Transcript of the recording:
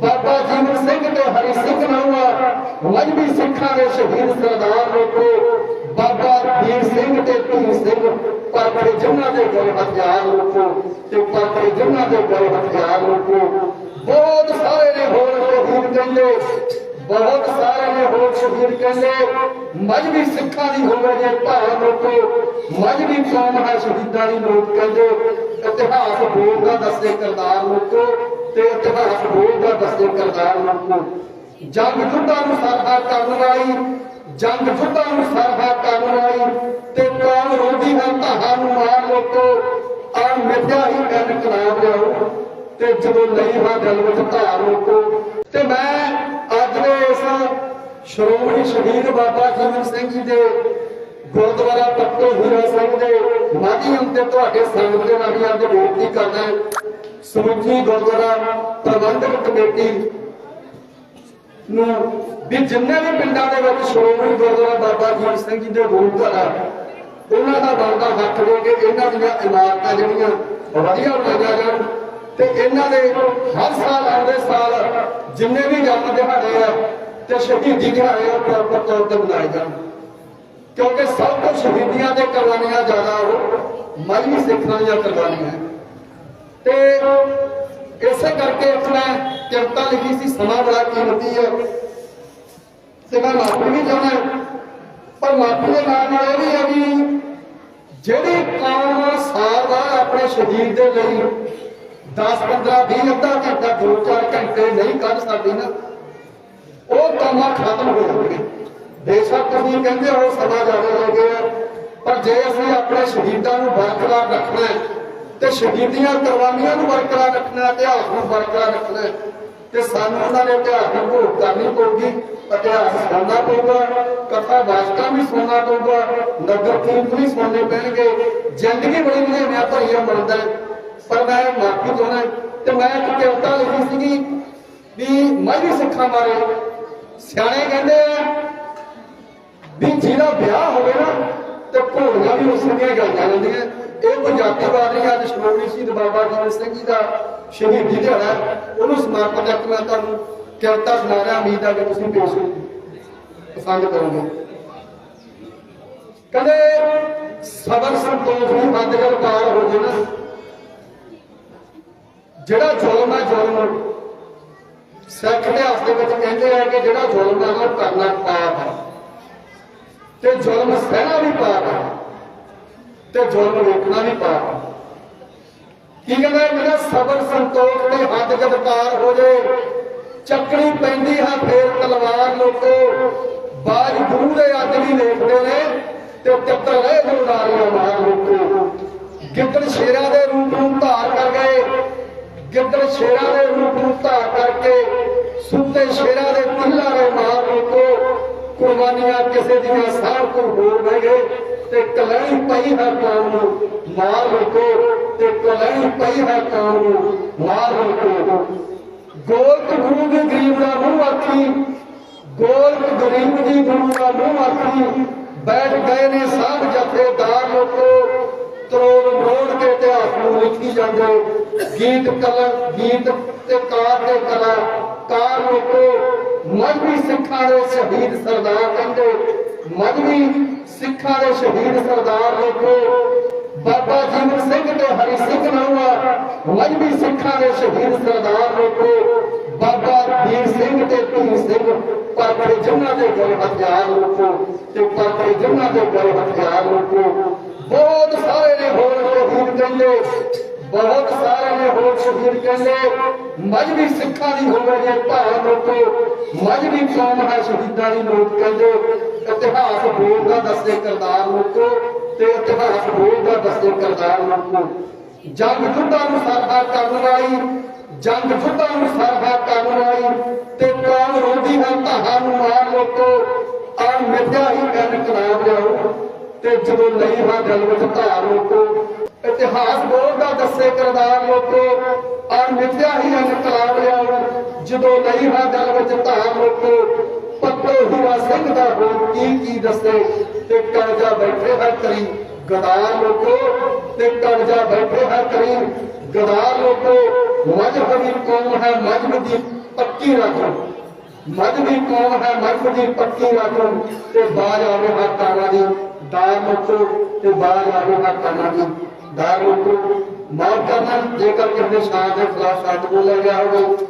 ਬਾਬਾ ਜੀਵਨ ਸਿੰਘ ਤੇ ਹਰੀ ਸਿੰਘ ਨਹੁਆ ਮਜਬੀ ਸਿੱਖਾਂ ਦੇ ਸ਼ਹੀਦ ਸਰਦਾਰ ਲੋਕੋ, ਬਾਬਾ ਵੀਰ ਸਿੰਘ ਤੇ ਧੀਰ ਸਿੰਘ ਪਰਖੇ ਜਿਨ੍ਹਾਂ ਦੇ ਗਏ ਹਥਿਆਰ ਲੋਕੋ ਤੇ ਪਰਖੇ ਜਿਨ੍ਹਾਂ ਦੇ ਗਏ ਹਥਿਆਰ ਲੋਕੋ, ਬਹੁਤ ਸਾਰੇ ਨੇ ਹੋਰ ਸ਼ਹੀਦ ਕਹਿੰਦੇ ਬਹੁਤ ਸਾਰੇ ਨੇ ਹੋਰ ਸ਼ਹੀਦ ਕਹਿੰਦੇ ਮਜਬੀ ਸਿੱਖਾਂ ਦੀ ਹੋਵੇ ਜੇ ਭਾਵ ਲੋਕੋ ਮਜਬੀ ਕੌਮ ਹੈ ਸ਼ਹੀਦਾਂ ਦੀ ਲੋਕ ਕਹਿੰਦੇ, ਇਤਿਹਾਸ ਬੋਲਦਾ ਦੱਸਦੇ ਕਰਤਾਰ ਲੋਕੋ ਤੇ ਇਤਿਹਾਸ ਬੋਲਦਾ ਦੱਸਦੇ ਕਰਤਾਰ ਲੋਕੋ ਜੰਗ ਜੁੱਧਾਂ ਨੂੰ ਸਰਹਾ ਕਰਨ ਵਾਲੀ, ਜੰਗ ਜੁੱਧਾਂ ਨੂੰ ਸਰਹਾ ਕਰਨ ਵਾਲੀ ਤੇ ਕੌਮ ਰੋਂਦੀ ਹੈ ਧਾਹਾਂ ਨੂੰ ਮਾਰ ਲੋਕੋ ਆ ਮਿੱਥਿਆ ਹੀ ਕਰਨ ਕਲਾਮ ਲਿਆਓ ਤੇ ਜਦੋਂ ਲਈ ਹਾਂ ਦਿਲ ਵਿੱਚ ਧਾਰ ਲੋਕੋ ਤੇ ਮੈਂ ਸ਼੍ਰੋਮਣੀ ਸ਼ਹੀਦ ਬਾਬਾ ਜੀਵਨ ਸਿੰਘ ਜੀ ਦੇ ਗੁਰਦੁਆਰਾ ਪੱਤੋ ਹੀਰਾ ਸਿੰਘ ਦੇ ਮਾਧਿਅਮ ਤੇ ਤੁਹਾਡੇ ਸੰਗਤ ਦੇ ਨਾਲ ਅੱਜ ਬੇਨਤੀ ਕਰਦਾ ਸਮੁੱਚੀ ਗੁਰਦੁਆਰਾ ਪ੍ਰਬੰਧਕ ਕਮੇਟੀ ਨੂੰ ਵੀ ਜਿੰਨੇ ਵੀ ਪਿੰਡਾਂ ਦੇ ਵਿੱਚ ਸ਼੍ਰੋਮਣੀ ਗੁਰਦੁਆਰਾ ਬਾਬਾ ਜੀਵਨ ਸਿੰਘ ਜੀ ਦੇ ਗੁਰਦੁਆਰਾ ਆ ਉਹਨਾਂ ਦਾ ਬਣਦਾ ਹੱਕ ਦੇ ਕੇ ਇਹਨਾਂ ਦੀਆਂ ਇਮਾਰਤਾਂ ਜਿਹੜੀਆਂ ਵਧੀਆ ਬਣਾਈਆਂ ਜਾਣ ਤੇ ਇਹਨਾਂ ਦੇ ਹਰ ਸਾਲ ਆਉਂਦੇ ਸਾਲ ਜਿੰਨੇ ਵੀ ਜਨਮ ਦਿਹਾੜੇ ਆ ਤੇ ਸ਼ਹੀਦੀ ਦਿਹਾੜੇ ਆ ਪ੍ਰੋਪਰ ਤੌਰ ਤੇ ਮਨਾਏ ਜਾਣ ਕਿਉਂਕਿ ਸਭ ਤੋਂ ਸ਼ਹੀਦੀਆਂ ਦੇ ਕੁਰਬਾਨੀਆਂ ਜ਼ਿਆਦਾ ਉਹ ਮਜਬੀ ਸਿੱਖਾਂ ਦੀਆਂ ਕੁਰਬਾਨੀਆਂ ਤੇ ਇਸੇ ਕਰਕੇ ਆਪਣਾ ਕਿਰਤਾ ਲਿਖੀ ਸੀ, ਸਮਾਂ ਬੜਾ ਕੀਮਤੀ ਹੈ ਤੇ ਮੈਂ ਮਾਫੀ ਵੀ ਚਾਹੁੰਦਾ ਪਰ ਮਾਫੀ ਦੇ ਨਾਲ ਨਾਲ ਇਹ ਵੀ ਹੈ ਵੀ ਜਿਹੜੀ ਕੌਮ ਸਾਲ ਦਾ ਆਪਣੇ ਸ਼ਹੀਦ ਦੇ ਲਈ 10 15 20 ਅੱਧਾ ਘੰਟਾ 2-4 ਘੰਟੇ ਨਹੀਂ ਕੱਢ ਸਕਦੀ ਨਾ ਉਹ ਕੰਮਾਂ ਖਤਮ ਹੋ ਜਾਣਗੇ ਬੇਸ਼ੱਕ ਤੁਸੀਂ ਕਹਿੰਦੇ ਹੋ ਸਦਾ ਜ਼ਿਆਦਾ ਹੋ ਗਿਆ ਪਰ ਜੇ ਅਸੀਂ ਆਪਣੇ ਸ਼ਹੀਦਾਂ ਨੂੰ ਬਰਕਰਾਰ ਰੱਖਣਾ ਤੇ ਸ਼ਹੀਦੀਆਂ ਕੁਰਬਾਨੀਆਂ ਨੂੰ ਬਰਕਰਾਰ ਰੱਖਣਾ ਇਤਿਹਾਸ ਨੂੰ ਬਰਕਰਾਰ ਰੱਖਣਾ ਤੇ ਸਾਨੂੰ ਉਹਨਾਂ ਦੇ ਇਤਿਹਾਸ ਨੂੰ ਭੋਗ ਕਰਨੀ ਪਊਗੀ, ਇਤਿਹਾਸ ਸੁਣਨਾ ਪਊਗਾ, ਕਥਾ ਵਾਸਤਾ ਵੀ ਸੁਣਨਾ ਪਊਗਾ, ਨਗਰ ਕੀਰਤ ਵੀ ਸੁਣਨੇ ਪੈਣਗੇ, ਜ਼ਿੰਦਗੀ ਬੜੀ ਮਹੀਨਿਆਂ ਭਰੀ ਬਣਦਾ ਪਰ ਮੈਂ ਮਾਫੀ ਚਾਹੁੰਦਾ ਤੇ ਮੈਂ ਇੱਕ ਕਵਿਤਾ ਲਿਖੀ ਸੀਗੀ ਵੀ ਮੈਂ ਵੀ ਸਿੱਖਾਂ ਬਾਰੇ। ਸਿਆਣੇ ਕਹਿੰਦੇ ਆ ਵੀ ਜਿਹਦਾ ਵਿਆਹ ਹੋਵੇ ਨਾ ਤੇ ਘੋੜੀਆਂ ਵੀ ਉਸ ਦੀਆਂ ਗਾਈਆਂ ਜਾਂਦੀਆਂ ਇਹ ਪੰਜਾਬੀਵਾਦ ਨਹੀਂ, ਅੱਜ ਸ਼੍ਰੋਮਣੀ ਸ਼ਹੀਦ ਬਾਬਾ ਜੀਵਨ ਸਿੰਘ ਜੀ ਦਾ ਸ਼ਹੀਦੀ ਦਿਹਾੜਾ ਉਹਨੂੰ ਸਮਰਪਿਤ ਕਰਕੇ ਮੈਂ ਤੁਹਾਨੂੰ ਕਵਿਤਾ ਸੁਣਾ ਰਿਹਾ, ਉਮੀਦ ਹੈ ਕਿ ਤੁਸੀਂ ਪੇਸ਼ ਪਸੰਦ ਕਰੋਗੇ। ਕਦੇ ਸਬਰ ਸੰਤੋਖ ਦੀ ਹੱਦ ਗੱਲ ਪਾਰ ਹੋ ਜੇ ਨਾ ਜਿਹੜਾ ਜ਼ੁਲਮ ਹੈ, ਜ਼ੁਲਮ ਸਿੱਖ ਇਤਿਹਾਸ ਦੇ ਵਿੱਚ ਕਹਿੰਦੇ ਆ ਕਿ ਜਿਹੜਾ ਜ਼ੁਲਮ ਹੈ ਉਹ ਕਰਨਾ ਪਾਪ ਹੈ। ਤੇ ਜ਼ੁਲਮ ਸਹਿਣਾ ਵੀ ਪਾਪ ਹੈ ਤੇ ਜ਼ੁਲਮ ਰੋਕਣਾ ਵੀ ਪਾਪ ਹੈ। ਕੀ ਕਹਿੰਦਾ ਹੈ? ਮੇਰਾ ਸਬਰ ਸੰਤੋਖ ਦੇ ਹੱਦ ਜਦ ਹੋ ਜੇ। ਚੱਕਣੀ ਪੈਂਦੀ ਹੈ ਫੇਰ ਤਲਵਾਰ ਲੋਕੋ। ਬਾਜ ਗੁਰੂ ਦੇ ਆਦਮੀ ਦੇਖਦੇ ਨੇ ਤੇ ਤਿੱਤਰ ਰਹੇ ਜੁਦਾਰੀਆਂ ਮਾਰ ਲੋਕੋ। ਗਿੱਦੜ ਸ਼ੇਰਾਂ ਦੇ ਰੂਪ ਨੂੰ ਧਾਰ ਕਰ ਗਏ। ਗਿੱਦੜ ਸ਼ੇਰਾਂ ਦੇ ਰੂਪ ਨੂੰ ਧਾਰ ਕਰਕੇ ਸੁੱਤੇ ਸ਼ੇਰਾਂ ਦੇ ਪਿੱਲਾ ਦੇ ਮਾਰ ਲੋਕੋ ਕੁਰਬਾਨੀਆਂ ਕਿਸੇ ਦੀਆਂ ਸਾਰ ਤੋਂ ਹੋਰ ਗਏ। ਤੇ ਕਲੈਣੀ ਪਈ ਹੈ ਕੌਮ ਨੂੰ ਮਾਰ ਲੋਕੋ ਤੇ ਕਲੈਣੀ ਪਈ ਹੈ ਕੌਮ ਨੂੰ ਮਾਰ ਲੋਕੋ ਗੋਲਕ ਗੁਰੂ ਦੇ ਗਰੀਬ ਦਾ ਮੂੰਹ ਆਖੀ। ਗੋਲਕ ਗਰੀਬ ਦੀ ਗੁਰੂ ਦਾ ਮੂੰਹ ਆਖੀ। ਬੈਠ ਗਏ ਨੇ ਸਾਧ ਜਥੇਦਾਰ ਲੋਕੋ ਤਰੋੜ ਮਰੋੜ ਕੇ ਇਤਿਹਾਸ ਨੂੰ ਲਿਖੀ ਜਾਂਦੇ। ਗੀਤ ਕਲਾ, ਗੀਤ ਤੇ ਕਾਰ ਤੇ ਕਲਾ। ਕਾਰ ਲੋਕੋ ਮਜਬੀ ਸਿੱਖਾਂ ਦੇ ਸ਼ਹੀਦ ਸਰਦਾਰ ਕਹਿੰਦੇ ਮਜਬੀ ਸਿੱਖਾਂ ਦੇ ਸ਼ਹੀਦ ਸਰਦਾਰ ਲੋਕੋ ਬਾਬਾ ਜੀਵਨ ਸਿੰਘ ਤੇ ਹਰੀ ਸਿੰਘ ਨਹੁਆ ਮਜਬੀ ਸਿੱਖਾਂ ਦੇ ਸ਼ਹੀਦ ਸਰਦਾਰ ਲੋਕੋ ਬਾਬਾ ਵੀਰ ਸਿੰਘ ਤੇ ਧੀਰ ਸਿੰਘ ਪਰਖੇ ਜਿਨ੍ਹਾਂ ਦੇ ਗਏ ਹਥਿਆਰ ਲੋਕੋ ਤੇ ਪਰਖੇ ਜਿਨ੍ਹਾਂ ਦੇ ਗਏ ਹਥਿਆਰ ਲੋਕੋ ਬਹੁਤ ਸਾਰੇ ਨੇ ਹੋਰ ਸ਼ਹੀਦ ਕਹਿੰਦੇ ਬਹੁਤ ਸਾਰੇ ਨੇ ਹੋਰ ਸ਼ਹੀਦ ਕਹਿੰਦੇ ਮਜਬੀ ਸਿੱਖਾਂ ਦੀ ਹੋਵੇ ਜੇ ਭਾਵ ਲੋਕੋ ਮਜਬੀ ਕੌਮ ਹੈ ਸ਼ਹੀਦਾਂ ਦੀ ਲੋਕ ਕਹਿੰਦੇ, ਇਤਿਹਾਸ ਬੋਲਦਾ ਦੱਸਦੇ ਕਰਤਾਰ ਲੋਕੋ ਤੇ ਇਤਿਹਾਸ ਬੋਲਦਾ ਦੱਸਦੇ ਕਰਤਾਰ ਲੋਕੋ ਜੰਗ ਜੁੱਧਾਂ ਨੂੰ ਸਰਹਾ ਕਰਨ ਵਾਲੀ, ਜੰਗ ਜੁੱਧਾਂ ਨੂੰ ਸਰਹਾ ਕਰਨ ਵਾਲੀ ਤੇ ਕੌਮ ਰੋਂਦੀ ਹੈ ਧਾਹਾਂ ਨੂੰ ਮਾਰ ਲੋਕੋ ਆ ਮਿੱਥਿਆ ਹੀ ਗੱਲ ਕਲਾਮ ਲਿਆਓ ਤੇ ਜਦੋਂ ਲਈ ਹਾਂ ਦਿਲ ਵਿੱਚ ਧਾਰ ਲੋਕੋ ਇਤਿਹਾਸ ਬੋਲਦਾ ਦੱਸੇ ਕਰਦਾਰ ਲੋਕੋ ਆ ਮਿੱਥਿਆ ਹੀ ਇਨਕਲਾਬ ਲਿਆਓ ਜਦੋਂ ਲਈ ਹਾਂ ਦਿਲ ਵਿੱਚ ਧਾਰ ਲੋਕੋ ਪੱਤੋ ਹੀਰਾ ਸਿੰਘ ਦਾ ਹੋਰ ਕੀ ਕੀ ਦੱਸੇ, ਤੇ ਕਰਜ਼ਾ ਬੈਠੇ ਹੈ ਕਰੀ ਗਦਾਰ ਲੋਕੋ, ਤੇ ਕਰਜ਼ਾ ਬੈਠੇ ਹਰ ਕਰੀ ਗਦਾਰ ਲੋਕੋ। ਮਜਹਬੀ ਕੌਮ ਹੈ ਮਜਹਬ ਦੀ ਪੱਕੀ ਰੱਖੋ ਮੱਝ ਕੌਮ ਹੈ ਮੱਝ ਦੀ ਪੱਕੀ ਰੱਖੋ, ਤੇ ਬਾਜ ਆਵੇ ਹਰ ਕਾਨਾ ਦੀ, ਦਾਰ ਮੁੱਕੋ ਤੇ ਬਾਜ ਆਵੇ ਹੱਥਾਂ ਦੀ। ਦਾਰ ਮੁੱਕੋ ਕਰਨਾ ਜੇਕਰ ਕਿਸੇ ਦੇ ਦੇ ਖਿਲਾਫ ਸੱਚ ਬੋਲਿਆ ਗਿਆ ਹੋਵੇ